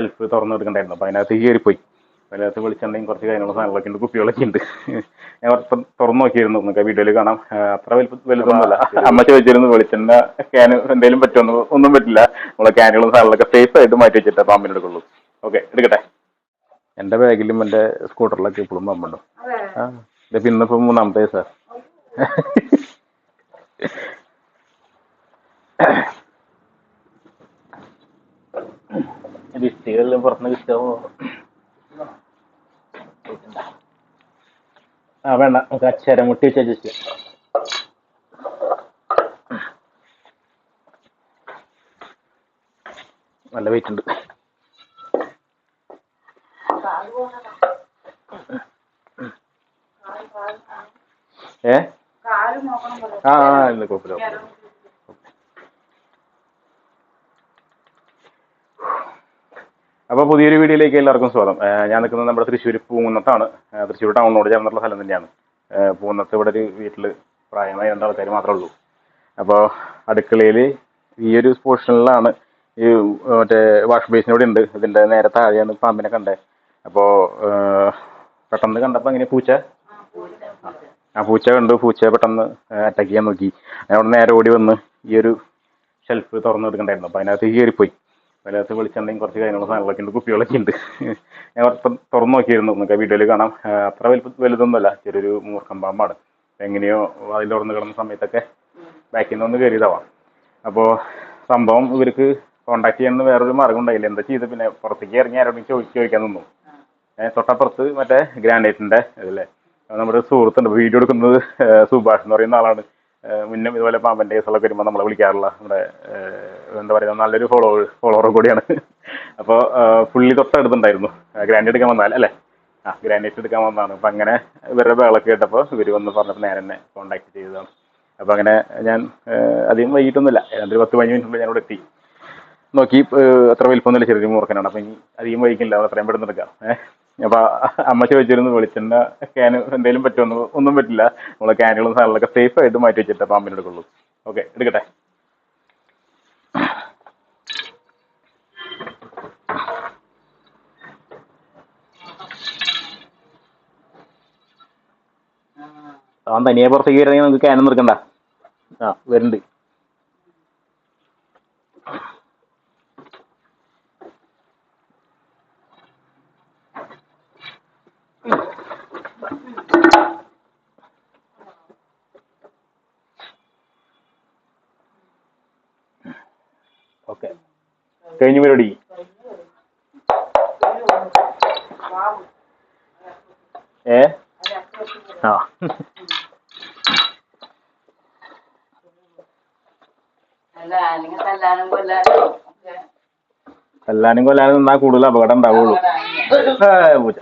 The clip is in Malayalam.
ഷെൽഫ് തുറന്നു എടുക്കണ്ടായിരുന്നു. അപ്പോൾ അതിനകത്ത് കയറിപ്പോയി അതിനകത്ത് വെളിച്ചെണ്ണയും കുറച്ച് കാര്യങ്ങളും സാധനങ്ങളൊക്കെ ഉണ്ട് കുപ്പികളൊക്കെ ഉണ്ട്. ഞാൻ കുറച്ച് തുറന്നു നോക്കിയിരുന്നു. നിങ്ങൾക്ക് വീഡിയോയിൽ കാണാം. അത്ര വലിയ വലുതൊന്നുമല്ല. അമ്മ ചോദിച്ചിരുന്നു വെളിച്ചെണ്ണ ക്യാൻ എന്തെങ്കിലും പറ്റുമെന്ന് ഒന്നും പറ്റില്ല. നമ്മളെ ക്യാനുകളും സാധനങ്ങളൊക്കെ സേഫ് ആയിട്ട് മാറ്റി വെച്ചിട്ട് പാമ്പിന് എടുക്കുള്ളൂ ഓക്കെ എടുക്കട്ടെ. എന്റെ ബാഗിലും എന്റെ സ്കൂട്ടറിലൊക്കെ ഇപ്പോഴും പമ്പുണ്ടോ ആ ഇതിപ്പോൾ ഇന്നിപ്പോൾ മൂന്നാമത്തെ സാർ ലിസ്റ്റുകളിലും പുറത്തുനിന്ന് കിട്ടുമോ ആ വേണ്ട. നമുക്ക് അച്ചരം മുട്ടി വെച്ച ജസ്റ്റ് നല്ല വെയിറ്റ് ഉണ്ട്. ഏ? ആ ഇന്ന് കുഴപ്പമില്ല. അപ്പോൾ പുതിയൊരു വീഡിയോയിലേക്ക് എല്ലാവർക്കും സ്വാഗതം. ഞാൻ നിൽക്കുന്നത് നമ്മുടെ തൃശ്ശൂർ പൂന്നത്താണ് ഏഹ് തൃശ്ശൂർ ടൗണിനോട് ചേർന്നുള്ള സ്ഥലം തന്നെയാണ് പൂന്നത്ത് ഇവിടെ ഒരു വീട്ടിൽ പ്രായമായ രണ്ടാൾക്കാർ മാത്രമേ ഉള്ളൂ. അപ്പോൾ അടുക്കളയിൽ ഈ ഒരു പോർഷനിലാണ് ഈ മറ്റേ വാഷ് ബേസിൻ ഇവിടെ ഉണ്ട്. ഇതിന്റെ നേരെ താഴെയാണ് പാമ്പിനെ കണ്ടത് അപ്പോൾ പെട്ടെന്ന് കണ്ടപ്പോൾ ഇങ്ങനെ പൂച്ച? ആ പൂച്ച കണ്ടു. പൂച്ച പെട്ടെന്ന് അറ്റാക്ക് ചെയ്യാൻ നോക്കി. അവിടെ നേരെ ഓടി വന്ന് ഈ ഒരു ഷെൽഫ് തുറന്നു എടുക്കണ്ടായിരുന്നു. അപ്പോൾ അതിനകത്ത് കയറിപ്പോയി അതിനകത്ത് വെളിച്ചെണ്ണയും കുറച്ച് കാര്യങ്ങളും സാധനങ്ങളൊക്കെ ഉണ്ട് കുപ്പികളൊക്കെ ഉണ്ട്. ഞാൻ കുറച്ച് തുറന്നു നോക്കിയിരുന്നു നമുക്ക് വീഡിയോയിൽ കാണാം. അത്ര വലുപ്പ വലുതൊന്നുമല്ല ചെറിയൊരു മൂർക്കം പാമ്പാണ് എങ്ങനെയോ അതിൽ തുറന്ന് കിടന്ന സമയത്തൊക്കെ ബാക്കിൽ നിന്ന് ഒന്ന് കയറിയതാവാം അപ്പോൾ സംഭവം ഇവർക്ക് കോണ്ടാക്ട് ചെയ്യാൻ വേറൊരു മാർഗം ഉണ്ടായില്ല. എന്താ ചെയ്ത്? പിന്നെ പുറത്തേക്ക് ഇറങ്ങി ആരോടും ചോദിച്ച് ചോദിക്കാൻ നിന്നു. തൊട്ടപ്പുറത്ത് മറ്റേ ഗ്രാനൈറ്റിന്റെ ഇതല്ലേ നമ്മുടെ സുഹൃത്തുണ്ട് വീഡിയോ എടുക്കുന്നത് സുഭാഷ് എന്ന് പറയുന്ന ആളാണ്. മുന്നേ ഇതുപോലെ പാമ്പന്റെ കേസുകളൊക്കെ വരുമ്പോൾ നമ്മളെ വിളിക്കാറുള്ള നമ്മുടെ എന്താ പറയുക നല്ലൊരു ഫോളോ ഫോളോവർ കൂടിയാണ്. അപ്പോൾ പുള്ളി തൊട്ടടുത്തുണ്ടായിരുന്നു. ഗ്രാൻഡ് എടുക്കാൻ വന്നാൽ അല്ലേ? ആ ഗ്രാനൈറ്റ് എടുക്കാൻ വന്നതാണ്. അപ്പം അങ്ങനെ ഇവരുടെ ബഹളൊക്കെ കേട്ടപ്പോൾ ഇവർ വന്ന് പറഞ്ഞപ്പോൾ നേരെ തന്നെ കോൺടാക്ട് ചെയ്തതാണ്. അപ്പോൾ അങ്ങനെ ഞാൻ അധികം വൈകിട്ടൊന്നുമില്ല. ഏതാണ്ട് പത്ത് പതിനഞ്ച് ഞാൻ ഞാനിവിടെ എത്തി. നോക്കി അത്ര വലിപ്പമൊന്നുമില്ല ചെറിയ മൂർക്കനാണ് അപ്പം ഇനി അധികം അത് അത്രയും പെട്ടെന്ന് എടുക്കാം. ഏഹ് അപ്പം അമ്മ ചോദിച്ചിരുന്നു വെളിച്ചെണ്ണ ക്യാൻ എന്തെങ്കിലും പറ്റുമെന്ന് ഒന്നും പറ്റില്ല. നമ്മളെ ക്യാനുകളും സാധനങ്ങളൊക്കെ സേഫ് ആയിട്ട് മാറ്റി വെച്ചിട്ട് അപ്പൊ പാമ്പിന് എടുക്കുള്ളൂ ഓക്കെ എടുക്കട്ടെ. അവൻ തനിയെ പുറത്തേക്ക് വരുന്നെങ്കിൽ നമുക്ക് ക്യാനൊന്നും എടുക്കണ്ട. ആ വരുന്നുണ്ട്. ഓക്കെ. കഴിഞ്ഞു പരിപാടി. ഏ? ആ. കല്ലാനും. കൊല്ലാനും നിന്നാ കൂടുതൽ അപകടം ഉണ്ടാവുള്ളൂ. പൂജ